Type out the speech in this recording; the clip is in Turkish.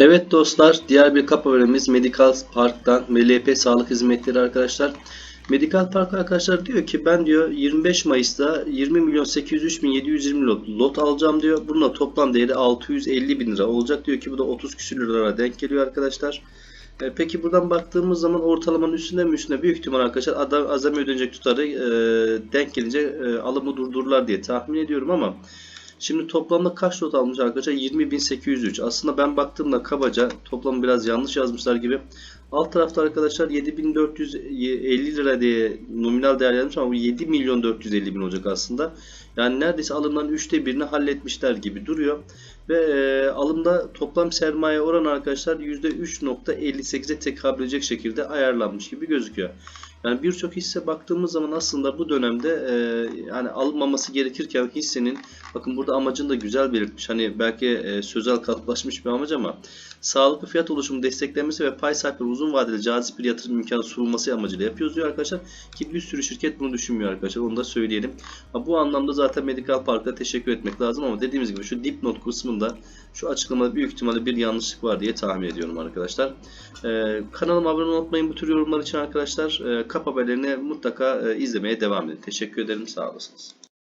Evet dostlar, diğer bir kap haberimiz Medical Park'tan MLP Sağlık Hizmetleri arkadaşlar. Medical Park arkadaşlar diyor ki ben diyor 25 Mayıs'ta 20 milyon 803 bin 720 lot, lot alacağım diyor. Bununla toplam değeri 650 bin lira olacak diyor ki bu da 30 küsür liralara denk geliyor arkadaşlar. E, peki buradan baktığımız zaman ortalamanın üstünde mi üstünde büyük ihtimal arkadaşlar adam azami ödenecek tutarı e, denk gelince e, alımı durdururlar diye tahmin ediyorum ama Şimdi toplamda kaç lot almış arkadaşlar? 20.803. Aslında ben baktığımda kabaca toplamı biraz yanlış yazmışlar gibi. Alt tarafta arkadaşlar 7450 lira diye nominal değer yazmış ama bu 7 milyon 450 bin olacak aslında. Yani neredeyse alımların üçte birini halletmişler gibi duruyor. Ve e, alımda toplam sermaye oranı arkadaşlar %3.58'e tekabül edecek şekilde ayarlanmış gibi gözüküyor. Yani birçok hisse baktığımız zaman aslında bu dönemde e, yani alınmaması gerekirken hissenin bakın burada amacını da güzel belirtmiş. Hani belki e, sözel kalıplaşmış bir amaç ama sağlıklı fiyat oluşumu desteklenmesi ve pay sahipleri uzun vadeli cazip bir yatırım imkanı sunulması amacıyla yapıyoruz diyor arkadaşlar. Ki bir sürü şirket bunu düşünmüyor arkadaşlar. Onu da söyleyelim. Ha, bu anlamda zaten Medical Park'a teşekkür etmek lazım ama dediğimiz gibi şu dipnot kısmında şu açıklamada büyük ihtimalle bir yanlışlık var diye tahmin ediyorum arkadaşlar. Ee, kanalıma abone unutmayın bu tür yorumlar için arkadaşlar. Ee, kap haberlerini mutlaka e, izlemeye devam edin. Teşekkür ederim. Sağ olasınız.